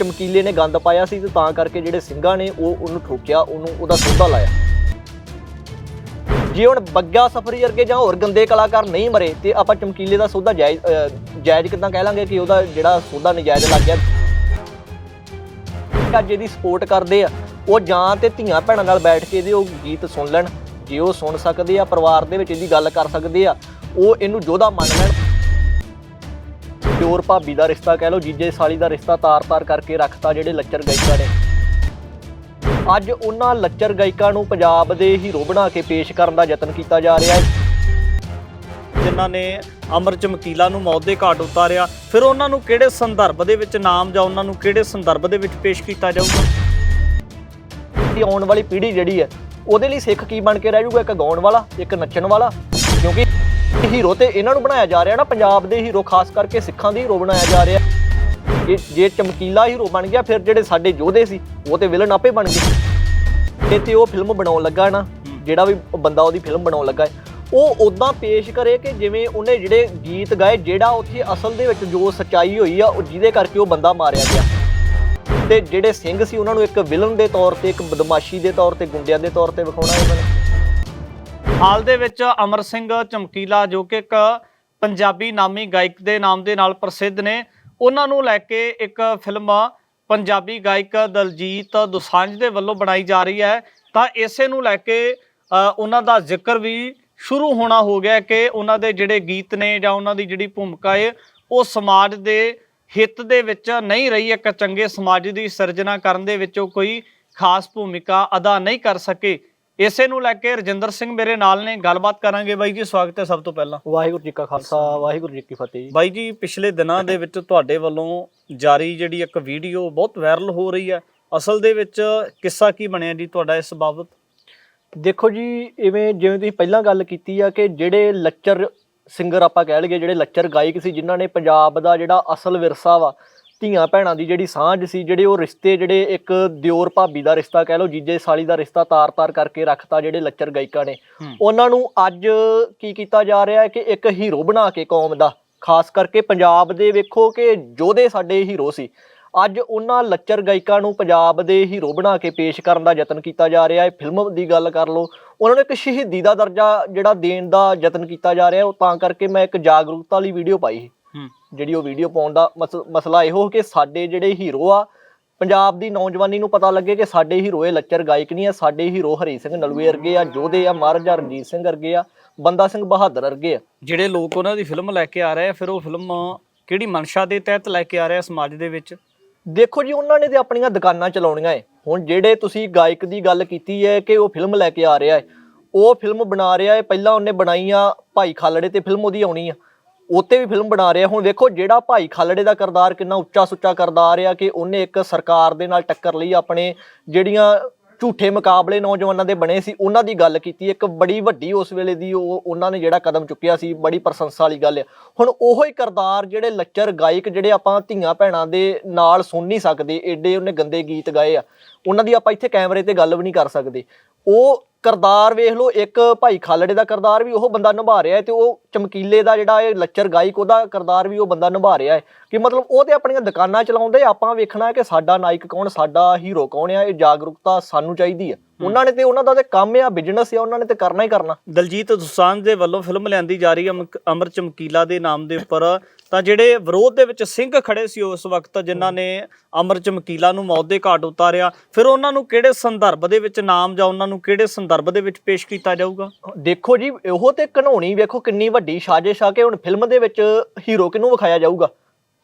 ਚਮਕੀਲੇ ਨੇ ਗੰਦ ਪਾਇਆ ਸੀ ਤੇ ਤਾਂ ਕਰਕੇ ਜਿਹੜੇ ਸਿੰਘਾਂ ਨੇ ਉਹ ਉਹਨੂੰ ਠੋਕਿਆ, ਉਹਨੂੰ ਉਹਦਾ ਸੌਦਾ ਲਾਇਆ। ਜੇ ਹੁਣ ਬੱਗਾ ਸਫਰੀ ਵਰਗੇ ਜਾਂ ਹੋਰ ਗੰਦੇ ਕਲਾਕਾਰ ਨਹੀਂ ਮਰੇ, ਤੇ ਆਪਾਂ ਚਮਕੀਲੇ ਦਾ ਸੌਦਾ ਜਾਇਜ਼ ਜਾਇਜ਼ ਕਿਦਾਂ ਕਹਿ ਲਾਂਗੇ ਕਿ ਉਹਦਾ ਜਿਹੜਾ ਸੌਦਾ ਨਜਾਇਜ਼ ਲੱਗ ਗਿਆ? ਅੱਜ ਇਹਦੀ ਸਪੋਰਟ ਕਰਦੇ ਆ। ਉਹ ਜਾਂ ਤੇ ਧੀਆਂ ਭੈਣਾਂ ਨਾਲ ਬੈਠ ਕੇ ਇਹਦੇ ਉਹ ਗੀਤ ਸੁਣ ਲੈਣ। ਜੇ ਉਹ ਸੁਣ ਸਕਦੇ ਆ, ਪਰਿਵਾਰ ਦੇ ਵਿੱਚ ਇਹਦੀ ਗੱਲ ਕਰ ਸਕਦੇ ਆ, ਉਹ ਇਹਨੂੰ ਜੋਧਾ ਮੰਨ ਲੈਣ। ਪਿਓਰ ਭਾਬੀ ਦਾ ਰਿਸ਼ਤਾ ਕਹਿ ਲਓ ਜੀਜੇ ਸਾਲੀ ਦਾ ਰਿਸ਼ਤਾ ਤਾਰ-ਤਾਰ ਕਰਕੇ ਰੱਖਤਾ ਜਿਹੜੇ ਲੱਚਰ ਗਾਇਕਾਂ ਨੇ। ਅੱਜ ਉਹਨਾਂ ਲੱਚਰ ਗਾਇਕਾਂ ਨੂੰ ਪੰਜਾਬ ਦੇ ਹੀਰੋ ਬਣਾ ਕੇ ਪੇਸ਼ ਕਰਨ ਦਾ ਯਤਨ ਕੀਤਾ ਜਾ ਰਿਹਾ ਹੈ। ਜਿਨ੍ਹਾਂ ਨੇ ਅਮਰ ਚਮਕੀਲਾ ਨੂੰ ਮੌਤ ਦੇ ਘਾਟ ਉਤਾਰਿਆ ਫਿਰ ਉਹਨਾਂ ਨੂੰ ਕਿਹੜੇ ਸੰਦਰਭ ਦੇ ਵਿੱਚ ਨਾਮ ਜਾਂ ਉਹਨਾਂ ਨੂੰ ਕਿਹੜੇ ਸੰਦਰਭ ਦੇ ਵਿੱਚ ਪੇਸ਼ ਕੀਤਾ ਜਾਊਗਾ? ਕਿ ਆਉਣ ਵਾਲੀ ਪੀੜ੍ਹੀ ਜਿਹੜੀ ਹੈ ਉਹਦੇ ਲਈ ਸਿੱਖ ਕੀ ਬਣ ਕੇ ਰਹਿ ਜਾਊਗਾ ਇੱਕ ਗਾਉਣ ਵਾਲਾ ਇੱਕ ਨੱਚਣ ਵਾਲਾ? ਕਿਉਂਕਿ ਹੀਰੋ ਤੇ ਇਹਨਾਂ ਨੂੰ ਬਣਾਇਆ ਜਾ ਰਿਹਾ ਨਾ, ਪੰਜਾਬ ਦੇ ਹੀਰੋ ਖਾਸ ਕਰਕੇ ਸਿੱਖਾਂ ਦੇ ਹੀਰੋ ਬਣਾਇਆ ਜਾ ਰਿਹਾ। ਜੇ ਜੇ ਚਮਕੀਲਾ ਹੀਰੋ ਬਣ ਗਿਆ, ਫਿਰ ਜਿਹੜੇ ਸਾਡੇ ਯੋਧੇ ਸੀ, ਉਹ ਤੇ ਵਿਲਨ ਆਪੇ ਬਣ ਗਏ। ਤੇ ਤੇ ਉਹ ਫਿਲਮ ਬਣਾਉਣ ਲੱਗਾ ਨਾ, ਜਿਹੜਾ ਵੀ ਬੰਦਾ ਉਹਦੀ ਫਿਲਮ ਬਣਾਉਣ ਲੱਗਾ ਉਹ ਉਦਾਂ ਪੇਸ਼ ਕਰੇ ਕਿ ਜਿਵੇਂ ਉਹਨੇ ਜਿਹੜੇ ਗੀਤ ਗਾਏ, ਜਿਹੜਾ ਉੱਥੇ ਅਸਲ ਦੇ ਵਿੱਚ ਜੋ ਸੱਚਾਈ ਹੋਈ ਆ, ਉਹ ਜਿਹਦੇ ਕਰਕੇ ਉਹ ਬੰਦਾ ਮਾਰਿਆ ਗਿਆ। ਤੇ ਜਿਹੜੇ ਸਿੰਘ ਸੀ, ਉਹਨਾਂ ਨੂੰ ਇੱਕ ਵਿਲਨ ਦੇ ਤੌਰ ਤੇ, ਇੱਕ ਬਦਮਾਸ਼ੀ ਦੇ ਤੌਰ ਤੇ, ਗੁੰਡਿਆਂ ਦੇ ਤੌਰ ਤੇ ਵਿਖਾਉਣਾ ਇਹਨਾਂ ਨੇ। ਹਾਲ ਦੇ ਵਿੱਚ ਅਮਰ ਸਿੰਘ ਚਮਕੀਲਾ ਜੋ ਕਿ ਇੱਕ ਪੰਜਾਬੀ ਨਾਮੀ ਗਾਇਕ ਦੇ ਨਾਮ ਦੇ ਨਾਲ ਪ੍ਰਸਿੱਧ ਨੇ, ਉਹਨਾਂ ਨੂੰ ਲੈ ਕੇ ਇੱਕ ਫਿਲਮ ਪੰਜਾਬੀ ਗਾਇਕ ਦਲਜੀਤ ਦੋਸਾਂਝ ਦੇ ਵੱਲੋਂ ਬਣਾਈ ਜਾ ਰਹੀ ਹੈ। ਤਾਂ ਇਸੇ ਨੂੰ ਲੈ ਕੇ ਉਹਨਾਂ ਦਾ ਜ਼ਿਕਰ ਵੀ ਸ਼ੁਰੂ ਹੋਣਾ ਹੋ ਗਿਆ ਕਿ ਉਹਨਾਂ ਦੇ ਜਿਹੜੇ ਗੀਤ ਨੇ ਜਾਂ ਉਹਨਾਂ ਦੀ ਜਿਹੜੀ ਭੂਮਿਕਾ ਹੈ ਉਹ ਸਮਾਜ ਦੇ ਹਿੱਤ ਦੇ ਵਿੱਚ ਨਹੀਂ ਰਹੀ, ਇੱਕ ਚੰਗੇ ਸਮਾਜ ਦੀ ਸਿਰਜਣਾ ਕਰਨ ਦੇ ਵਿੱਚ ਉਹ ਕੋਈ ਖਾਸ ਭੂਮਿਕਾ ਅਦਾ ਨਹੀਂ ਕਰ ਸਕੇ। ਇਸੇ ਨੂੰ ਲੈ ਕੇ ਰਜਿੰਦਰ ਸਿੰਘ ਮੇਰੇ ਨਾਲ ਨੇ ਗੱਲਬਾਤ ਕਰਾਂਗੇ ਬਾਈ ਜੀ। ਸਵਾਗਤ ਹੈ ਸਭ ਤੋਂ ਪਹਿਲਾਂ। ਵਾਹਿਗੁਰੂ ਜੀ ਕਾ ਖਾਲਸਾ ਵਾਹਿਗੁਰੂ ਜੀ ਕੀ ਫਤਿਹ ਜੀ। ਬਾਈ ਜੀ ਪਿਛਲੇ ਦਿਨਾਂ ਦੇ ਵਿੱਚ ਤੁਹਾਡੇ ਵੱਲੋਂ ਜਾਰੀ ਜਿਹੜੀ ਇੱਕ ਵੀਡੀਓ ਬਹੁਤ ਵਾਇਰਲ ਹੋ ਰਹੀ ਹੈ। ਅਸਲ ਦੇ ਵਿੱਚ ਕਿੱਸਾ ਕੀ ਬਣਿਆ ਜੀ ਤੁਹਾਡਾ ਇਸ ਬਾਬਤ? ਦੇਖੋ ਜੀ ਇਵੇਂ ਜਿਵੇਂ ਤੁਸੀਂ ਪਹਿਲਾਂ ਗੱਲ ਕੀਤੀ ਆ ਕਿ ਜਿਹੜੇ ਲੱਚਰ ਸਿੰਗਰ ਆਪਾਂ ਕਹਿ ਲਈਏ ਜਿਹੜੇ ਲੱਚਰ ਗਾਇਕ ਸੀ ਜਿਨ੍ਹਾਂ ਨੇ ਪੰਜਾਬ ਦਾ ਜਿਹੜਾ ਅਸਲ ਵਿਰਸਾ ਵਾ ਧੀਆਂ ਭੈਣਾਂ ਦੀ ਜਿਹੜੀ ਸਾਂਝ ਸੀ ਜਿਹੜੇ ਉਹ ਰਿਸ਼ਤੇ ਜਿਹੜੇ ਇੱਕ ਦਿਓਰ ਭਾਬੀ ਦਾ ਰਿਸ਼ਤਾ ਕਹਿ ਲਓ ਜੀਜੇ ਸਾਲੀ ਦਾ ਰਿਸ਼ਤਾ ਤਾਰ-ਤਾਰ ਕਰਕੇ ਰੱਖਤਾ ਜਿਹੜੇ ਲੱਚਰ ਗਾਇਕਾਂ ਨੇ। ਉਹਨਾਂ ਨੂੰ ਅੱਜ ਕੀ ਕੀਤਾ ਜਾ ਰਿਹਾ ਹੈ ਕਿ ਇੱਕ ਹੀਰੋ ਬਣਾ ਕੇ ਕੌਮ ਦਾ ਖਾਸ ਕਰਕੇ ਪੰਜਾਬ ਦੇ ਵੇਖੋ ਕਿ ਯੋਧੇ ਸਾਡੇ ਹੀਰੋ ਸੀ। ਅੱਜ ਉਹਨਾਂ ਲੱਚਰ ਗਾਇਕਾਂ ਨੂੰ ਪੰਜਾਬ ਦੇ ਹੀਰੋ ਬਣਾ ਕੇ ਪੇਸ਼ ਕਰਨ ਦਾ ਯਤਨ ਕੀਤਾ ਜਾ ਰਿਹਾ ਹੈ। ਫਿਲਮ ਦੀ ਗੱਲ ਕਰ ਲਓ ਉਹਨਾਂ ਨੂੰ ਇੱਕ ਸ਼ਹੀਦੀ ਦਾ ਦਰਜਾ ਜਿਹੜਾ ਦੇਣ ਦਾ ਯਤਨ ਕੀਤਾ ਜਾ ਰਿਹਾ ਉਹ ਤਾਂ ਕਰਕੇ ਮੈਂ ਇੱਕ ਜਾਗਰੂਕਤਾ ਵਾਲੀ ਵੀਡੀਓ ਪਾਈ ਸੀ। ਜਿਹੜੀ ਉਹ ਵੀਡੀਓ ਪਾਉਣ ਦਾ ਮਸ- ਮਸਲਾ ਇਹੋ ਕਿ ਸਾਡੇ ਜਿਹੜੇ ਹੀਰੋ ਆ ਪੰਜਾਬ ਦੀ ਨੌਜਵਾਨੀ ਨੂੰ ਪਤਾ ਲੱਗੇ ਕਿ ਸਾਡੇ ਹੀਰੋ ਇਹ ਲੱਚਰ ਗਾਇਕ ਨਹੀਂ ਆ ਸਾਡੇ ਹੀਰੋ ਹਰੀ ਸਿੰਘ ਨਲੂਏ ਵਰਗੇ ਆ ਯੋਧੇ ਆ ਮਹਾਰਾਜਾ ਰਣਜੀਤ ਸਿੰਘ ਵਰਗੇ ਆ ਬੰਦਾ ਸਿੰਘ ਬਹਾਦਰ ਵਰਗੇ ਆ। ਜਿਹੜੇ ਲੋਕ ਉਹਨਾਂ ਦੀ ਫਿਲਮ ਲੈ ਕੇ ਆ ਰਹੇ ਆ ਫਿਰ ਉਹ ਫਿਲਮ ਕਿਹੜੀ ਮਨਸ਼ਾ ਦੇ ਤਹਿਤ ਲੈ ਕੇ ਆ ਰਿਹਾ ਸਮਾਜ ਦੇ ਵਿੱਚ? ਦੇਖੋ ਜੀ ਉਹਨਾਂ ਨੇ ਤੇ ਆਪਣੀਆਂ ਦੁਕਾਨਾਂ ਚਲਾਉਣੀਆਂ ਏ। ਹੁਣ ਜਿਹੜੇ ਤੁਸੀਂ ਗਾਇਕ ਦੀ ਗੱਲ ਕੀਤੀ ਹੈ ਕਿ ਉਹ ਫਿਲਮ ਲੈ ਕੇ ਆ ਰਿਹਾ ਹੈ ਉਹ ਫਿਲਮ ਬਣਾ ਰਿਹਾ ਹੈ ਪਹਿਲਾਂ ਉਹਨੇ ਬਣਾਈ ਆ ਭਾਈ ਖਾਲੜੇ ਤੇ ਫਿਲਮ ਉਹਦੀ ਆਉਣੀ ਆ। ਉੱਤੇ ਵੀ ਫਿਲਮ ਬਣਾ ਰਿਹਾ। ਹੁਣ ਵੇਖੋ ਜਿਹੜਾ ਭਾਈ ਖਾਲੜੇ ਦਾ ਕਰਦਾਰ ਕਿੰਨਾ ਉੱਚਾ ਸੁੱਚਾ ਕਰਦਾਰ ਆ ਕਿ ਉਹਨੇ ਇੱਕ ਸਰਕਾਰ ਦੇ ਨਾਲ ਟੱਕਰ ਲਈ, ਆਪਣੇ ਜਿਹੜੀਆਂ ਝੂਠੇ ਮੁਕਾਬਲੇ ਨੌਜਵਾਨਾਂ ਦੇ ਬਣੇ ਸੀ, ਉਹਨਾਂ ਦੀ ਗੱਲ ਕੀਤੀ। ਇੱਕ ਬੜੀ ਵੱਡੀ ਉਸ ਵੇਲੇ ਦੀ ਉਹ, ਉਹਨਾਂ ਨੇ ਜਿਹੜਾ ਕਦਮ ਚੁੱਕਿਆ ਸੀ, ਬੜੀ ਪ੍ਰਸ਼ੰਸਾ ਵਾਲੀ ਗੱਲ ਆ। ਹੁਣ ਉਹੋ ਹੀ ਕਰਦਾਰ ਜਿਹੜੇ ਲੱਚਰ ਗਾਇਕ, ਜਿਹੜੇ ਆਪਾਂ ਧੀਆਂ ਭੈਣਾਂ ਦੇ ਨਾਲ ਸੁਣ ਨਹੀਂ ਸਕਦੇ, ਏਡੇ ਉਹਨੇ ਗੰਦੇ ਗੀਤ ਗਾਏ ਆ। ਉਹਨਾਂ ਦੀ ਆਪਾਂ ਇੱਥੇ ਕੈਮਰੇ ਤੇ ਗੱਲ ਵੀ ਨਹੀਂ ਕਰ ਸਕਦੇ। ਉਹ ਕਰਦਾਰ ਵੇਖ ਲਓ ਇੱਕ ਭਾਈ ਖਾਲੜੇ ਦਾ ਕਰਦਾਰ ਵੀ ਉਹ ਬੰਦਾ ਨਿਭਾ ਰਿਹਾ ਹੈ ਤੇ ਉਹ ਚਮਕੀਲੇ ਦਾ ਜਿਹੜਾ ਇਹ ਲੱਚਰ ਗਾਇਕ ਉਹਦਾ ਕਰਦਾਰ ਵੀ ਉਹ ਬੰਦਾ ਨਿਭਾ ਰਿਹਾ ਹੈ। ਕਿ ਮਤਲਬ ਉਹ ਤੇ ਆਪਣੀਆਂ ਦੁਕਾਨਾਂ ਚਲਾਉਂਦੇ ਆਪਾਂ ਵੇਖਣਾ ਹੈ ਕਿ ਸਾਡਾ ਨਾਇਕ ਕੌਣ ਸਾਡਾ ਹੀਰੋ ਕੌਣ ਆ ਇਹ ਜਾਗਰੂਕਤਾ ਸਾਨੂੰ ਚਾਹੀਦੀ ਹੈ। ਉਹਨਾਂ ਨੇ ਤੇ ਉਹਨਾਂ ਦਾ ਤੇ ਕੰਮ ਆ ਬਿਜ਼ਨਸ ਆ ਉਹਨਾਂ ਨੇ ਤੇ ਕਰਨਾ ਹੀ ਕਰਨਾ। ਦਲਜੀਤ ਦੋਸਾਂਝ ਦੇ ਵੱਲੋਂ ਫਿਲਮ ਲਿਆਂਦੀ ਜਾ ਰਹੀ ਹੈ ਅਮ- ਅਮਰ ਚਮਕੀਲਾ ਦੇ ਨਾਮ ਦੇ ਉੱਪਰ। ਤਾਂ ਜਿਹੜੇ ਵਿਰੋਧ ਦੇ ਵਿੱਚ ਸਿੰਘ ਖੜੇ ਸੀ ਉਸ ਵਕਤ ਜਿਨ੍ਹਾਂ ਨੇ ਅਮਰ ਚਮਕੀਲਾ ਨੂੰ ਮੌਤ ਦੇ ਘਾਟ ਉਤਾਰਿਆ ਫਿਰ ਉਹਨਾਂ ਨੂੰ ਕਿਹੜੇ ਸੰਦਰਭ ਦੇ ਵਿੱਚ ਨਾਮ ਜਾਂ ਉਹਨਾਂ ਨੂੰ ਕਿਹੜੇ ਸੰਦਰਭ ਦੇ ਵਿੱਚ ਪੇਸ਼ ਕੀਤਾ ਜਾਊਗਾ? ਦੇਖੋ ਜੀ ਉਹ ਤੇ ਘਨੋਣੀ ਵੇਖੋ ਕਿੰਨੀ ਵੱਡੀ ਸਾਜ਼ਿਸ਼ ਆ ਕਿ ਹੁਣ ਫਿਲਮ ਦੇ ਵਿੱਚ ਹੀਰੋ ਕਿਹਨੂੰ ਵਿਖਾਇਆ ਜਾਊਗਾ?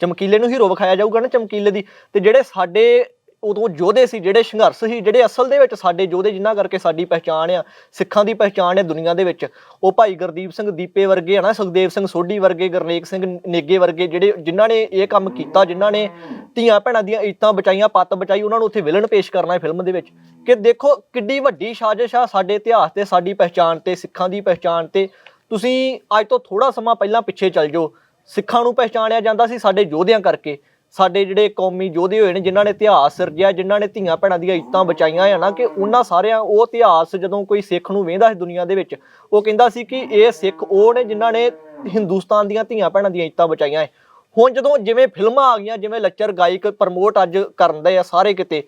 ਚਮਕੀਲੇ ਨੂੰ ਹੀਰੋ ਵਿਖਾਇਆ ਜਾਊਗਾ ਨਾ ਚਮਕੀਲੇ ਦੀ? ਤੇ ਜਿਹੜੇ ਸਾਡੇ ਉਦੋਂ ਯੋਧੇ ਸੀ, ਜਿਹੜੇ ਸੰਘਰਸ਼ ਸੀ, ਜਿਹੜੇ ਅਸਲ ਦੇ ਵਿੱਚ ਸਾਡੇ ਯੋਧੇ ਜਿਨ੍ਹਾਂ ਕਰਕੇ ਸਾਡੀ ਪਹਿਚਾਣ ਆ, ਸਿੱਖਾਂ ਦੀ ਪਹਿਚਾਣ ਹੈ ਦੁਨੀਆ ਦੇ ਵਿੱਚ, ਉਹ ਭਾਈ ਗੁਰਦੀਪ ਸਿੰਘ ਦੀਪੇ ਵਰਗੇ ਹਨਾ ਸੁਖਦੇਵ ਸਿੰਘ ਸੋਢੀ ਵਰਗੇ, ਗੁਰਨੇਕ ਸਿੰਘ ਨੇਗੇ ਵਰਗੇ, ਜਿਹੜੇ ਜਿਨ੍ਹਾਂ ਨੇ ਇਹ ਕੰਮ ਕੀਤਾ, ਜਿਨ੍ਹਾਂ ਨੇ ਧੀਆਂ ਭੈਣਾਂ ਦੀਆਂ ਇੱਜ਼ਤਾਂ ਬਚਾਈਆਂ, ਪੱਤ ਬਚਾਈ, ਉਹਨਾਂ ਨੂੰ ਉੱਥੇ ਵਿਲਨ ਪੇਸ਼ ਕਰਨਾ ਹੈ ਫਿਲਮ ਦੇ ਵਿੱਚ, ਕਿ ਦੇਖੋ ਕਿੱਡੀ ਵੱਡੀ ਸਾਜ਼ਿਸ਼ ਆ ਸਾਡੇ ਇਤਿਹਾਸ ਤੇ, ਸਾਡੀ ਪਹਿਚਾਣ ਤੇ, ਸਿੱਖਾਂ ਦੀ ਪਹਿਚਾਣ ਤੇ। ਤੁਸੀਂ ਅੱਜ ਤੋਂ ਥੋੜਾ ਸਮਾਂ ਪਹਿਲਾਂ ਪਿੱਛੇ ਚੱਲ ਜਾਓ, ਸਿੱਖਾਂ ਨੂੰ ਪਹਿਚਾਣਿਆ ਜਾਂਦਾ ਸੀ ਸਾਡੇ ਯੋਧਿਆਂ ਕਰਕੇ। ਸਾਡੇ ਜਿਹੜੇ ਕੌਮੀ ਯੋਧੇ ਹੋਏ ਨੇ, ਜਿਨ੍ਹਾਂ ਨੇ ਇਤਿਹਾਸ ਸਿਰਜਿਆ ਜਿਨ੍ਹਾਂ ਨੇ ਧੀਆਂ ਭੈਣਾਂ ਦੀਆਂ ਇੱਜ਼ਤਾਂ ਬਚਾਈਆਂ ਆ ਨਾ, ਕਿ ਉਹਨਾਂ ਸਾਰਿਆਂ ਉਹ ਇਤਿਹਾਸ ਜਦੋਂ ਕੋਈ ਸਿੱਖ ਨੂੰ ਵੇਂਦਾ ਸੀ ਦੁਨੀਆ ਦੇ ਵਿੱਚ, ਉਹ ਕਹਿੰਦਾ ਸੀ ਕਿ ਇਹ ਸਿੱਖ ਉਹ ਨੇ ਜਿਨ੍ਹਾਂ ਨੇ ਹਿੰਦੁਸਤਾਨ ਦੀਆਂ ਧੀਆਂ ਭੈਣਾਂ ਦੀਆਂ ਇੱਜ਼ਤਾਂ ਬਚਾਈਆਂ ਹੈ ਹੁਣ ਜਦੋਂ ਜਿਵੇਂ ਫਿਲਮਾਂ ਆ ਗਈਆਂ, ਜਿਵੇਂ ਲੱਚਰ ਗਾਇਕ ਪ੍ਰਮੋਟ ਅੱਜ ਕਰਨ ਦੇ ਆ ਸਾਰੇ ਕਿਤੇ,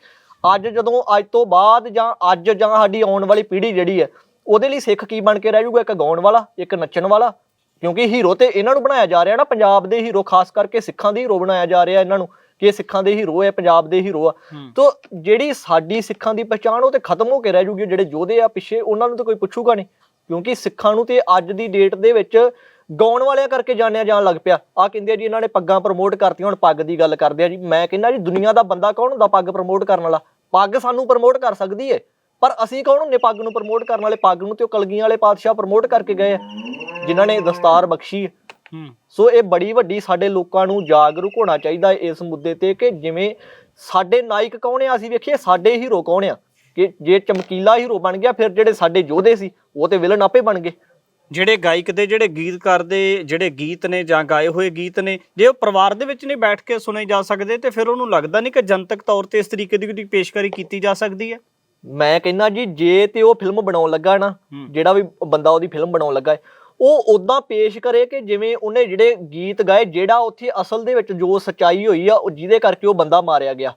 ਅੱਜ ਜਦੋਂ ਅੱਜ ਤੋਂ ਬਾਅਦ ਜਾਂ ਅੱਜ ਜਾਂ ਸਾਡੀ ਆਉਣ ਵਾਲੀ ਪੀੜ੍ਹੀ ਜਿਹੜੀ ਹੈ ਉਹਦੇ ਲਈ ਸਿੱਖ ਕੀ ਬਣ ਕੇ ਰਹਿ ਜਾਊਗਾ? ਇੱਕ ਗਾਉਣ ਵਾਲਾ, ਇੱਕ ਨੱਚਣ ਵਾਲਾ ਕਿਉਂਕਿ ਹੀਰੋ ਤੇ ਇਹਨਾਂ ਨੂੰ ਬਣਾਇਆ ਜਾ ਰਿਹਾ ਨਾ ਪੰਜਾਬ ਦੇ ਹੀਰੋ ਖਾਸ ਕਰਕੇ ਸਿੱਖਾਂ ਦੇ ਹੀਰੋ ਬਣਾਇਆ ਜਾ ਰਿਹਾ ਇਹਨਾਂ ਨੂੰ ਕਿ ਇਹ ਸਿੱਖਾਂ ਦੇ ਹੀਰੋ ਹੈ ਪੰਜਾਬ ਦੇ ਹੀਰੋ ਆ। ਤੋ ਜਿਹੜੀ ਸਾਡੀ ਸਿੱਖਾਂ ਦੀ ਪਛਾਣ ਉਹ ਤੇ ਖਤਮ ਹੋ ਕੇ ਰਹਿ ਜੂਗੀ ਜਿਹੜੇ ਯੋਧੇ ਆ ਪਿੱਛੇ ਉਹਨਾਂ ਨੂੰ ਤਾਂ ਕੋਈ ਪੁੱਛੂਗਾ ਨਹੀਂ। ਕਿਉਂਕਿ ਸਿੱਖਾਂ ਨੂੰ ਤੇ ਅੱਜ ਦੀ ਡੇਟ ਦੇ ਵਿੱਚ ਗਾਉਣ ਵਾਲਿਆਂ ਕਰਕੇ ਜਾਣਿਆ ਜਾਣ ਲੱਗ ਪਿਆ। ਆ ਕਹਿੰਦੇ ਆ ਜੀ ਇਹਨਾਂ ਨੇ ਪੱਗਾਂ ਪ੍ਰਮੋਟ ਕਰਤੀਆਂ ਹੁਣ ਪੱਗ ਦੀ ਗੱਲ ਕਰਦੇ ਆ ਜੀ। ਮੈਂ ਕਹਿੰਦਾ ਜੀ ਦੁਨੀਆ ਦਾ ਬੰਦਾ ਕੌਣ ਹੁੰਦਾ ਪੱਗ ਪ੍ਰਮੋਟ ਕਰਨ ਵਾਲਾ? ਪੱਗ ਸਾਨੂੰ ਪ੍ਰਮੋਟ ਕਰ ਸਕਦੀ ਏ। ਪਰ ਅਸੀਂ ਕੌਣ ਹੁੰਨੇ ਪੱਗ ਨੂੰ ਪ੍ਰਮੋਟ ਕਰਨ ਵਾਲੇ? ਪੱਗ ਨੂੰ ਤੇ ਉਹ ਕਲਗੀਆਂ ਵਾਲੇ ਪਾਤਸ਼ਾਹ ਪ੍ਰਮੋਟ ਕਰਕੇ ਗਏ ਆ ਜਿਨ੍ਹਾਂ ਨੇ ਦਸਤਾਰ ਬਖਸ਼ੀ ਸੋ ਇਹ ਬੜੀ ਵੱਡੀ ਸਾਡੇ ਲੋਕਾਂ ਨੂੰ ਜਾਗਰੂਕ ਹੋਣਾ ਚਾਹੀਦਾ ਇਸ ਮੁੱਦੇ ਤੇ ਕਿ ਜਿਵੇਂ ਸਾਡੇ ਨਾਇਕ ਕੌਣ ਆ ਅਸੀਂ ਵੇਖੀਏ ਸਾਡੇ ਹੀਰੋ ਕੌਣ ਆ? ਕਿ ਜੇ ਚਮਕੀਲਾ ਹੀਰੋ ਬਣ ਗਿਆ ਫਿਰ ਜਿਹੜੇ ਸਾਡੇ ਯੋਧੇ ਸੀ ਉਹ ਤੇ ਵਿਲਨ ਆਪੇ ਬਣ ਗਏ। ਜਿਹੜੇ ਗਾਇਕ ਦੇ ਜਿਹੜੇ ਗੀਤਕਾਰ ਦੇ ਜਿਹੜੇ ਗੀਤ ਨੇ ਜਾਂ ਗਾਏ ਹੋਏ ਗੀਤ ਨੇ ਜੇ ਉਹ ਪਰਿਵਾਰ ਦੇ ਵਿੱਚ ਨਹੀਂ ਬੈਠ ਕੇ ਸੁਣੇ ਜਾ ਸਕਦੇ ਤੇ ਫਿਰ ਉਹਨੂੰ ਲੱਗਦਾ ਨਹੀਂ ਕਿ ਜਨਤਕ ਤੌਰ ਤੇ ਇਸ ਤਰੀਕੇ ਦੀ ਪੇਸ਼ਕਾਰੀ ਕੀਤੀ ਜਾ ਸਕਦੀ ਹੈ। ਮੈਂ ਕਹਿੰਦਾ ਜੀ ਜੇ ਤੇ ਉਹ ਫਿਲਮ ਬਣਾਉਣ ਲੱਗਾ ਨਾ। ਜਿਹੜਾ ਵੀ ਬੰਦਾ ਉਹਦੀ ਫਿਲਮ ਬਣਾਉਣ ਲੱਗਾ ਹੈ, ਉਹ ਉਦਾਂ ਪੇਸ਼ ਕਰੇ ਕਿ ਜਿਵੇਂ ਉਹਨੇ ਜਿਹੜੇ ਗੀਤ ਗਾਏ ਜਿਹੜਾ ਉੱਥੇ ਅਸਲ ਦੇ ਵਿੱਚ ਜੋ ਸਚਾਈ ਹੋਈ ਆ ਉਹ ਜਿਹਦੇ ਕਰਕੇ ਉਹ ਬੰਦਾ ਮਾਰਿਆ ਗਿਆ।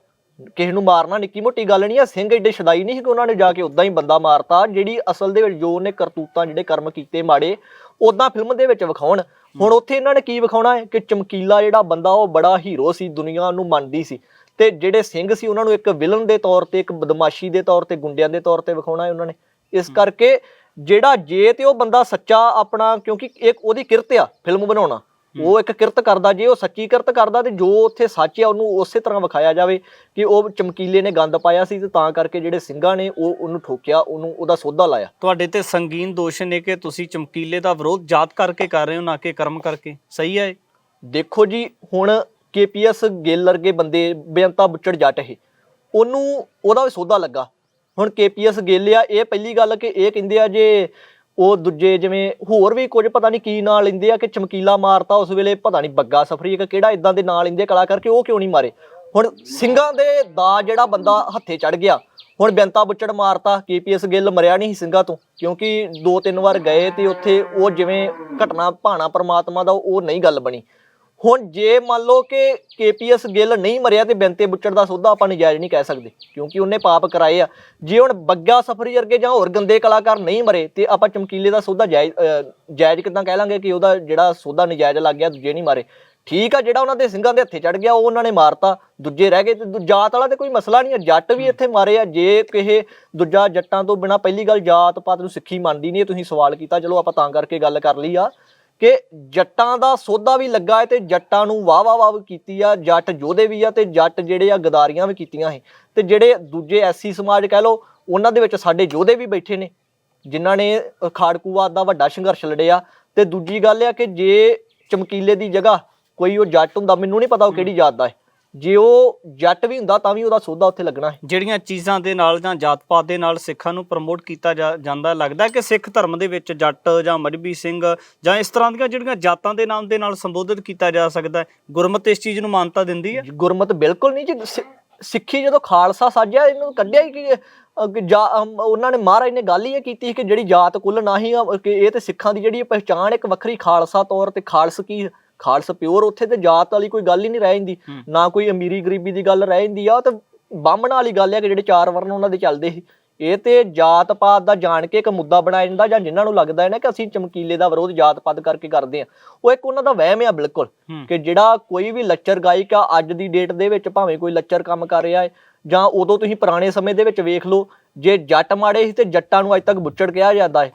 ਕਿਸੇ ਨੂੰ ਮਾਰਨਾ ਨਿੱਕੀ ਮੋਟੀ ਗੱਲ ਨਹੀਂ ਆ ਸਿੰਘ ਏਡੇ ਸ਼ਦਾਈ ਨਹੀਂ ਕਿ ਉਹਨਾਂ ਨੇ ਜਾ ਕੇ ਉਦਾਂ ਹੀ ਬੰਦਾ ਮਾਰਤਾ ਜਿਹੜੀ ਅਸਲ ਦੇ ਵਿੱਚ ਜੋ ਉਹਨੇ ਕਰਤੂਤਾਂ ਜਿਹੜੇ ਕਰਮ ਕੀਤੇ ਮਾੜੇ ਉਦਾਂ ਫਿਲਮ ਦੇ ਵਿੱਚ ਵਿਖਾਉਣ। ਹੁਣ ਉੱਥੇ ਇਹਨਾਂ ਨੇ ਕੀ ਵਿਖਾਉਣਾ ਹੈ ਕਿ ਚਮਕੀਲਾ ਜਿਹੜਾ ਬੰਦਾ ਉਹ ਬੜਾ ਹੀਰੋ ਸੀ ਦੁਨੀਆ ਨੂੰ ਮੰਨਦੀ ਸੀ। ਤੇ ਜਿਹੜੇ ਸਿੰਘ ਸੀ ਉਹਨਾਂ ਨੂੰ ਇੱਕ ਵਿਲਨ ਦੇ ਤੌਰ ਤੇ ਇੱਕ ਬਦਮਾਸ਼ੀ ਦੇ ਤੌਰ ਤੇ ਗੁੰਡਿਆਂ ਦੇ ਤੌਰ ਤੇ ਵਿਖਾਉਣਾ ਹੈ ਉਹਨਾਂ ਨੇ। ਇਸ ਕਰਕੇ ਜਿਹੜਾ ਜੇ ਤੇ ਉਹ ਬੰਦਾ ਸੱਚਾ ਆਪਣਾ ਕਿਉਂਕਿ ਇੱਕ ਉਹਦੀ ਕਿਰਤ ਆ ਫਿਲਮ ਬਣਾਉਣਾ। ਉਹ ਇੱਕ ਕਿਰਤ ਕਰਦਾ ਜੇ ਉਹ ਸੱਚੀ ਕਿਰਤ ਕਰਦਾ ਤੇ ਜੋ ਉੱਥੇ ਸੱਚ ਆ ਉਹਨੂੰ ਉਸੇ ਤਰ੍ਹਾਂ ਵਿਖਾਇਆ ਜਾਵੇ ਕਿ ਉਹ ਚਮਕੀਲੇ ਨੇ ਗੰਦ ਪਾਇਆ ਸੀ ਤੇ ਤਾਂ ਕਰਕੇ ਜਿਹੜੇ ਸਿੰਘਾਂ ਨੇ ਉਹ ਉਹਨੂੰ ਠੋਕਿਆ ਉਹਨੂੰ ਉਹਦਾ ਸੋਧਾ ਲਾਇਆ। ਤੁਹਾਡੇ ਤੇ ਸੰਗੀਨ ਦੋਸ਼ ਨੇ ਕਿ ਤੁਸੀਂ ਚਮਕੀਲੇ ਦਾ ਵਿਰੋਧ ਜਾਤ ਕਰਕੇ ਕਰ ਰਹੇ ਹੋ ਨਾ ਕਿ ਕਰਮ ਕਰਕੇ। ਸਹੀ ਹੈ? ਦੇਖੋ ਜੀ ਹੁਣ ਕੇਪੀਐਸ ਗਿੱਲ ਵਰਗੇ ਬੰਦੇ ਬੇਅੰਤਾ ਬੁੱਚੜ ਜੱਟ ਇਹ ਉਹਨੂੰ, ਉਹਦਾ ਵੀ ਸੋਧਾ ਲੱਗਾ। ਹੁਣ ਕੇਪੀਐਸ ਗਿੱਲ ਆ, ਇਹ ਪਹਿਲੀ ਗੱਲ ਕਿ ਇਹ ਕਹਿੰਦੇ ਆ ਜੇ ਉਹ ਦੂਜੇ ਜਿਵੇਂ ਹੋਰ ਵੀ ਕੁਝ ਪਤਾ ਨਹੀਂ ਕੀ ਨਾਂ ਲੈਂਦੇ ਆ ਕਿ ਚਮਕੀਲਾ ਮਾਰਤਾ, ਉਸ ਵੇਲੇ ਪਤਾ ਨਹੀਂ ਬੱਗਾ ਸਫਰੀ ਕਿ ਕਿਹੜਾ ਇਦਾਂ ਦੇ ਨਾਂ ਲੈਂਦੇ ਆ ਕਲਾਕਾਰ ਕਿ ਉਹ ਕਿਉਂ ਨਹੀਂ ਮਾਰੇ। ਹੁਣ ਸਿੰਘਾਂ ਦੇ ਦਾ ਜਿਹੜਾ ਬੰਦਾ ਹੱਥੇ ਚੜ ਗਿਆ, ਹੁਣ ਬੇਅੰਤਾ ਬੁੱਚੜ ਮਾਰਤਾ, ਕੇਪੀਐਸ ਗਿੱਲ ਮਰਿਆ ਨਹੀਂ ਸੀ ਸਿੰਘਾਂ ਤੋਂ, ਕਿਉਂਕਿ ਦੋ ਤਿੰਨ ਵਾਰ ਗਏ ਤੇ ਉੱਥੇ ਉਹ ਜਿਵੇਂ ਘਟਨਾ ਭਾਣਾ ਪਰਮਾਤਮਾ ਦਾ ਉਹ ਨਹੀਂ ਗੱਲ ਬਣੀ। ਹੁਣ ਜੇ ਮੰਨ ਲਓ ਕਿ ਕੇਪੀਐਸ ਗਿੱਲ ਨਹੀਂ ਮਰਿਆ ਤੇ ਬੈਂਤੇ ਬੁੱਚੜ ਦਾ ਸੌਦਾ ਆਪਾਂ ਨਜਾਇਜ਼ ਨਹੀਂ ਕਹਿ ਸਕਦੇ, ਕਿਉਂਕਿ ਉਹਨੇ ਪਾਪ ਕਰਾਏ ਆ। ਜੇ ਹੁਣ ਬੱਗਾ ਸਫਰੀ ਵਰਗੇ ਜਾਂ ਹੋਰ ਗੰਦੇ ਕਲਾਕਾਰ ਨਹੀਂ ਮਰੇ ਤੇ ਆਪਾਂ ਚਮਕੀਲੇ ਦਾ ਸੌਦਾ ਜਾਇਜ਼ ਜਾਇਜ਼ ਕਿਦਾਂ ਕਹਿ ਲਾਂਗੇ ਕਿ ਉਹਦਾ ਜਿਹੜਾ ਸੌਦਾ ਨਜਾਇਜ਼ ਲੱਗ ਗਿਆ, ਦੂਜੇ ਨਹੀਂ ਮਾਰੇ। ਠੀਕ ਆ, ਜਿਹੜਾ ਉਹਨਾਂ ਦੇ ਸਿੰਘਾਂ ਦੇ ਹੱਥੇ ਚੜ ਗਿਆ, ਉਹ ਉਹਨਾਂ ਨੇ ਮਾਰਤਾ, ਦੂਜੇ ਰਹਿ ਗਏ ਤੇ ਦੂ- ਜਾਤ ਵਾਲਾ ਤੇ ਕੋਈ ਮਸਲਾ ਨਹੀਂ ਆ, ਜੱਟ ਵੀ ਇੱਥੇ ਮਾਰੇ ਆ। ਜੇ ਕਿਸੇ ਦੂਜਾ ਜੱਟਾਂ ਤੋਂ ਬਿਨਾ ਪਹਿਲੀ ਗੱਲ ਜਾਤ ਪਾਤ ਨੂੰ ਸਿੱਖੀ ਮੰਨਦੀ ਨਹੀਂ ਇਹ ਤੁਸੀਂ ਸਵਾਲ ਕੀਤਾ, ਚਲੋ ਆਪਾਂ ਤਾਂ ਕਰਕੇ ਗੱਲ ਕਰ ਲਈ ਆ। ਕਿ ਜੱਟਾਂ ਦਾ ਸੌਦਾ ਵੀ ਲੱਗਾ ਹੈ ਤੇ ਜੱਟਾਂ ਨੂੰ ਵਾਹ ਵਾਹ ਵਾਹ ਕੀਤੀ ਆ ਜੱਟ ਯੋਧੇ ਵੀ ਆ ਤੇ ਜੱਟ ਜਿਹੜੇ ਆ ਗਦਾਰੀਆਂ ਵੀ ਕੀਤੀਆਂ ਸੀ। ਤੇ ਜਿਹੜੇ ਦੂਜੇ ਐਸੀ ਸਮਾਜ ਕਹਿ ਲਓ ਉਹਨਾਂ ਦੇ ਵਿੱਚ ਸਾਡੇ ਯੋਧੇ ਵੀ ਬੈਠੇ ਨੇ ਜਿਨ੍ਹਾਂ ਨੇ ਖਾੜਕੂਵਾਦ ਦਾ ਵੱਡਾ ਸੰਘਰਸ਼ ਲੜਿਆ। ਤੇ ਦੂਜੀ ਗੱਲ ਆ ਕਿ ਜੇ ਚਮਕੀਲੇ ਦੀ ਜਗ੍ਹਾ ਕੋਈ ਉਹ ਜੱਟ ਹੁੰਦਾ ਮੈਨੂੰ ਨਹੀਂ ਪਤਾ ਉਹ ਕਿਹੜੀ ਜਾਤ ਦਾ ਹੈ। ਜੇ ਉਹ ਜੱਟ ਵੀ ਹੁੰਦਾ ਤਾਂ ਵੀ ਉਹਦਾ ਸੌਦਾ ਉੱਥੇ ਲੱਗਣਾ ਹੈ ਜਿਹੜੀਆਂ ਚੀਜ਼ਾਂ ਦੇ ਨਾਲ ਜਾਂ ਜਾਤ ਪਾਤ ਦੇ ਨਾਲ ਸਿੱਖਾਂ ਨੂੰ ਪ੍ਰਮੋਟ ਕੀਤਾ ਜਾ- ਜਾਂਦਾ ਲੱਗਦਾ ਕਿ ਸਿੱਖ ਧਰਮ ਦੇ ਵਿੱਚ ਜੱਟ ਜਾਂ ਮਜਬੀ ਸਿੰਘ ਜਾਂ ਇਸ ਤਰ੍ਹਾਂ ਦੀਆਂ ਜਿਹੜੀਆਂ ਜਾਤਾਂ ਦੇ ਨਾਮ ਦੇ ਨਾਲ ਸੰਬੋਧਿਤ ਕੀਤਾ ਜਾ ਸਕਦਾ ਹੈ ਗੁਰਮਤਿ ਇਸ ਚੀਜ਼ ਨੂੰ ਮਾਨਤਾ ਦਿੰਦੀ ਹੈ? ਗੁਰਮਤ ਬਿਲਕੁਲ ਨਹੀਂ ਜੀ ਸਿ- ਸਿੱਖੀ ਜਦੋਂ ਖਾਲਸਾ ਸਾਜਿਆ ਇਹਨੂੰ ਕੱਢਿਆ ਹੀ ਕਿ ਜਾ- ਅਮ, ਉਹਨਾਂ ਨੇ ਮਹਾਰਾਜ ਨੇ ਗੱਲ ਹੀ ਇਹ ਕੀਤੀ ਸੀ ਕਿ ਜਿਹੜੀ ਜਾਤ ਕੁੱਲ ਨਾ ਹੀ ਕਿ ਇਹ ਤੇ ਸਿੱਖਾਂ ਦੀ ਜਿਹੜੀ ਪਹਿਚਾਣ ਇੱਕ ਵੱਖਰੀ ਖਾਲਸਾ ਤੌਰ ਤੇ ਖਾਲਸ ਕੀ ਖਾਲਸ ਪਿਓਰ ਉੱਥੇ ਤੇ ਜਾਤ ਵਾਲੀ ਕੋਈ ਗੱਲ ਹੀ ਨਹੀਂ ਰਹਿ ਜਾਂਦੀ। ਨਾ ਕੋਈ ਅਮੀਰੀ ਗਰੀਬੀ ਦੀ ਗੱਲ ਰਹਿ ਜਾਂਦੀ ਆ ਤੇ ਬਾਹਮਣ ਵਾਲੀ ਗੱਲ ਹੈ ਕਿ ਜਿਹੜੇ ਚਾਰ ਵਰਨ ਉਹਨਾਂ ਦੇ ਚੱਲਦੇ ਸੀ ਇਹ ਤੇ ਜਾਤ ਪਾਤ ਦਾ ਜਾਣ ਕੇ ਇੱਕ ਮੁੱਦਾ ਬਣਾਇਆ ਜਾਂਦਾ ਜਾਂ ਜਿਨ੍ਹਾਂ ਨੂੰ ਲੱਗਦਾ ਹੈ ਨਾ ਕਿ ਅਸੀਂ ਚਮਕੀਲੇ ਦਾ ਵਿਰੋਧ ਜਾਤ ਪਾਤ ਕਰਕੇ ਕਰਦੇ ਆ ਉਹ ਇੱਕ ਉਹਨਾਂ ਦਾ ਵਹਿਮ ਆ ਬਿਲਕੁਲ। ਕਿ ਜਿਹੜਾ ਕੋਈ ਵੀ ਲੱਚਰ ਗਾਇਕ ਆ ਅੱਜ ਦੀ ਡੇਟ ਦੇ ਵਿੱਚ ਭਾਵੇਂ ਕੋਈ ਲੱਚਰ ਕੰਮ ਕਰ ਰਿਹਾ ਹੈ ਜਾਂ ਉਦੋਂ ਤੁਸੀਂ ਪੁਰਾਣੇ ਸਮੇਂ ਦੇ ਵਿੱਚ ਵੇਖ ਲਓ ਜੇ ਜੱਟ ਮਾੜੇ ਸੀ ਤੇ ਜੱਟਾਂ ਨੂੰ ਅੱਜ ਤੱਕ ਬੁੱਚੜ ਕਿਹਾ ਜਾਂਦਾ ਹੈ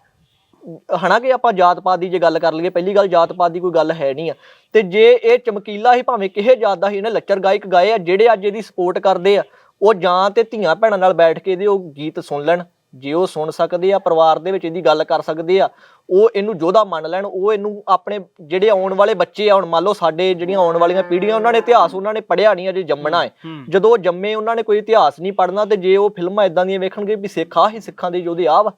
ਹਨਾ ਕਿ ਆਪਾਂ ਜਾਤ ਪਾਤ ਦੀ ਜੇ ਗੱਲ ਕਰ ਲਈਏ, ਪਹਿਲੀ ਗੱਲ ਜਾਤ ਪਾਤ ਦੀ ਕੋਈ ਗੱਲ ਹੈ ਨਹੀਂ ਆ। ਤੇ ਜੇ ਇਹ ਚਮਕੀਲਾ ਹੀ ਭਾਵੇਂ ਕਿਸੇ ਜਾਤ ਦਾ ਹੀ ਇਹਨੇ ਲੱਚਰ ਗਾਇਕ ਗਾਏ ਆ, ਜਿਹੜੇ ਅੱਜ ਇਹਦੀ ਸਪੋਰਟ ਕਰਦੇ ਆ, ਉਹ ਜਾਂ ਤੇ ਧੀਆਂ ਭੈਣਾਂ ਨਾਲ ਬੈਠ ਕੇ ਇਹਦੇ ਉਹ ਗੀਤ ਸੁਣ ਲੈਣ। ਜੇ ਉਹ ਸੁਣ ਸਕਦੇ ਆ ਪਰਿਵਾਰ ਦੇ ਵਿੱਚ ਇਹਦੀ ਗੱਲ ਕਰ ਸਕਦੇ ਆ ਉਹ ਇਹਨੂੰ ਯੋਧਾ ਮੰਨ ਲੈਣ ਉਹ ਇਹਨੂੰ ਆਪਣੇ ਜਿਹੜੇ ਆਉਣ ਵਾਲੇ ਬੱਚੇ ਆ ਹੁਣ ਮੰਨ ਲਓ ਸਾਡੇ ਜਿਹੜੀਆਂ ਆਉਣ ਵਾਲੀਆਂ ਪੀੜ੍ਹੀਆਂ ਉਹਨਾਂ ਨੇ ਇਤਿਹਾਸ ਉਹਨਾਂ ਨੇ ਪੜ੍ਹਿਆ ਨਹੀਂ ਅਜੇ ਜੰਮਣਾ ਹੈ। ਜਦੋਂ ਉਹ ਜੰਮੇ ਉਹਨਾਂ ਨੇ ਕੋਈ ਇਤਿਹਾਸ ਨਹੀਂ ਪੜ੍ਹਨਾ ਤੇ ਜੇ ਉਹ ਫਿਲਮਾਂ ਇਦਾਂ ਦੀਆਂ ਵੇਖਣਗੇ ਵੀ ਸਿੱਖ ਆ ਹੀ ਸਿੱਖਾਂ ਦੇ ਯੋਧੇ ਆ ਵਾ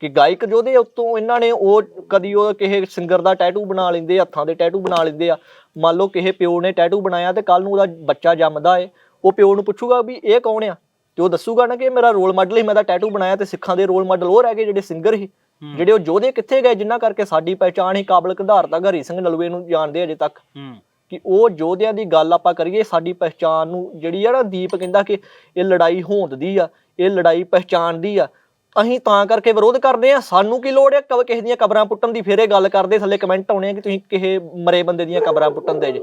ਕਿ ਗਾਇਕ ਯੋਧੇ ਉਤੋਂ ਇਹਨਾਂ ਨੇ ਉਹ ਕਦੀ ਉਹ ਕਿਸੇ ਸਿੰਗਰ ਦਾ ਟੈਟੂ ਬਣਾ ਲੈਂਦੇ ਹੱਥਾਂ ਦੇ ਟੈਟੂ ਬਣਾ ਲੈਂਦੇ ਆ। ਮੰਨ ਲਓ ਕਿਸੇ ਪਿਓ ਨੇ ਟੈਟੂ ਬਣਾਇਆ ਤੇ ਕੱਲ ਨੂੰ ਉਹਦਾ ਬੱਚਾ ਜੰਮਦਾ ਏ ਉਹ ਪਿਓ ਨੂੰ ਪੁੱਛੂਗਾ ਵੀ ਇਹ ਕੌਣ ਆ? ਤੇ ਉਹ ਦੱਸੂਗਾ ਨਾ ਕਿ ਮੇਰਾ ਰੋਲ ਮਾਡਲ ਹੀ ਮੈਂ ਤਾਂ ਟੈਟੂ ਬਣਾਇਆ ਤੇ ਸਿੱਖਾਂ ਦੇ ਰੋਲ ਮਾਡਲ ਉਹ ਰਹਿ ਗਏ ਜਿਹੜੇ ਸਿੰਗਰ ਸੀ। ਹੂੰ। ਜਿਹੜੇ ਉਹ ਯੋਧੇ ਕਿੱਥੇ ਗਏ ਜਿਨ੍ਹਾਂ ਕਰਕੇ ਸਾਡੀ ਪਹਿਚਾਣ ਹੀ ਕਾਬਲ ਕੰਧਾਰ ਤੱਕ ਹਰੀ ਸਿੰਘ ਨਲੂਏ ਨੂੰ ਜਾਣਦੇ ਅਜੇ ਤੱਕ। ਕਿ ਉਹ ਯੋਧਿਆਂ ਦੀ ਗੱਲ ਆਪਾਂ ਕਰੀਏ ਸਾਡੀ ਪਹਿਚਾਨ ਨੂੰ ਜਿਹੜੀ ਆ ਨਾ ਦੀਪ ਕਹਿੰਦਾ ਕਿ ਇਹ ਲੜਾਈ ਹੋਂਦਦੀ ਆ ਇਹ ਲੜਾਈ ਪਹਿਚਾਨ ਦੀ ਆ। ਅਸੀਂ ਤਾਂ ਕਰਕੇ ਵਿਰੋਧ ਕਰਦੇ ਆ ਸਾਨੂੰ ਕੀ ਲੋੜ ਹੈ? ਕਬ ਕਿਸੇ ਦੀਆਂ ਕਬਰਾਂ ਪੁੱਟਣ ਦੀ? ਫਿਰ ਇਹ ਗੱਲ ਕਰਦੇ ਥੱਲੇ ਕਮੈਂਟ ਆਉਣੇ ਆ ਕਿ ਤੁਸੀਂ ਕਿਸੇ ਮਰੇ ਬੰਦੇ ਦੀਆਂ ਕਬਰਾਂ ਪੁੱਟਣ ਦੇ ਜੇ।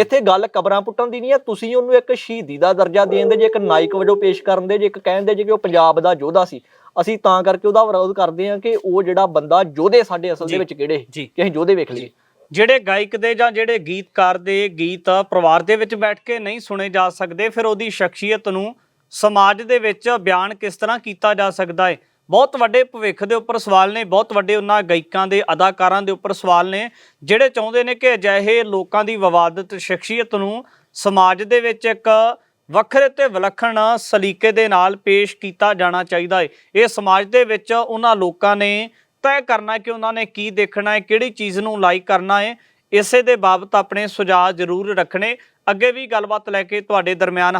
ਇੱਥੇ ਗੱਲ ਕਬਰਾਂ ਪੁੱਟਣ ਦੀ ਨਹੀਂ ਆ ਤੁਸੀਂ ਉਹਨੂੰ ਇੱਕ ਸ਼ਹੀਦੀ ਦਾ ਦਰਜਾ ਦੇਣ ਦੇ ਜੇ ਇੱਕ ਨਾਇਕ ਵਜੋਂ ਪੇਸ਼ ਕਰਨ ਦੇ ਜੇ ਇੱਕ ਕਹਿੰਦੇ ਜੇ ਕਿ ਉਹ ਪੰਜਾਬ ਦਾ ਯੋਧਾ ਸੀ। ਅਸੀਂ ਤਾਂ ਕਰਕੇ ਉਹਦਾ ਵਿਰੋਧ ਕਰਦੇ ਆ ਕਿ ਉਹ ਜਿਹੜਾ ਬੰਦਾ ਯੋਧੇ ਸਾਡੇ ਅਸਲ। ਦੇ ਵਿੱਚ ਕਿਹੜੇ ਕਿ ਅਸੀਂ ਯੋਧੇ ਵੇਖ ਲਈਏ। ਜਿਹੜੇ ਗਾਇਕ ਦੇ ਜਾਂ ਜਿਹੜੇ ਗੀਤਕਾਰ ਦੇ ਗੀਤ ਪਰਿਵਾਰ ਦੇ ਵਿੱਚ ਬੈਠ ਕੇ ਨਹੀਂ ਸੁਣੇ ਜਾ ਸਕਦੇ ਫਿਰ ਉਹਦੀ ਸ਼ਖਸੀਅਤ ਨੂੰ ਸਮਾਜ ਦੇ ਵਿੱਚ ਬਿਆਨ ਕਿਸ ਤਰ੍ਹਾਂ ਕੀਤਾ ਜਾ ਸਕਦਾ ਹੈ? ਬਹੁਤ ਵੱਡੇ ਭਵਿੱਖ ਦੇ ਉੱਪਰ ਸਵਾਲ ਨੇ, ਬਹੁਤ ਵੱਡੇ ਉਹਨਾਂ ਗਾਇਕਾਂ ਦੇ, ਅਦਾਕਾਰਾਂ ਦੇ ਉੱਪਰ ਸਵਾਲ ਨੇ, ਜਿਹੜੇ ਚਾਹੁੰਦੇ ਨੇ ਕਿ ਅਜਿਹੇ ਲੋਕਾਂ ਦੀ ਵਿਵਾਦਤ ਸ਼ਖਸੀਅਤ ਨੂੰ ਸਮਾਜ ਦੇ ਵਿੱਚ ਇੱਕ ਵੱਖਰੇ ਤੇ ਵਿਲੱਖਣ ਸਲੀਕੇ ਦੇ ਨਾਲ ਪੇਸ਼ ਕੀਤਾ ਜਾਣਾ ਚਾਹੀਦਾ ਹੈ। ਇਹ ਸਮਾਜ ਦੇ ਵਿੱਚ ਉਹਨਾਂ ਲੋਕਾਂ ਨੇ ਤੈਅ ਕਰਨਾ ਕਿ ਉਹਨਾਂ ਨੇ ਕੀ ਦੇਖਣਾ ਹੈ, ਕਿਹੜੀ ਚੀਜ਼ ਨੂੰ ਲਾਈਕ ਕਰਨਾ ਹੈ। ਇਸੇ ਦੇ ਬਾਬਤ ਆਪਣੇ ਸੁਝਾਅ ਜ਼ਰੂਰ ਰੱਖਣੇ। ਅੱਗੇ ਵੀ ਗੱਲਬਾਤ ਲੈ ਕੇ ਤੁਹਾਡੇ ਦਰਮਿਆਨ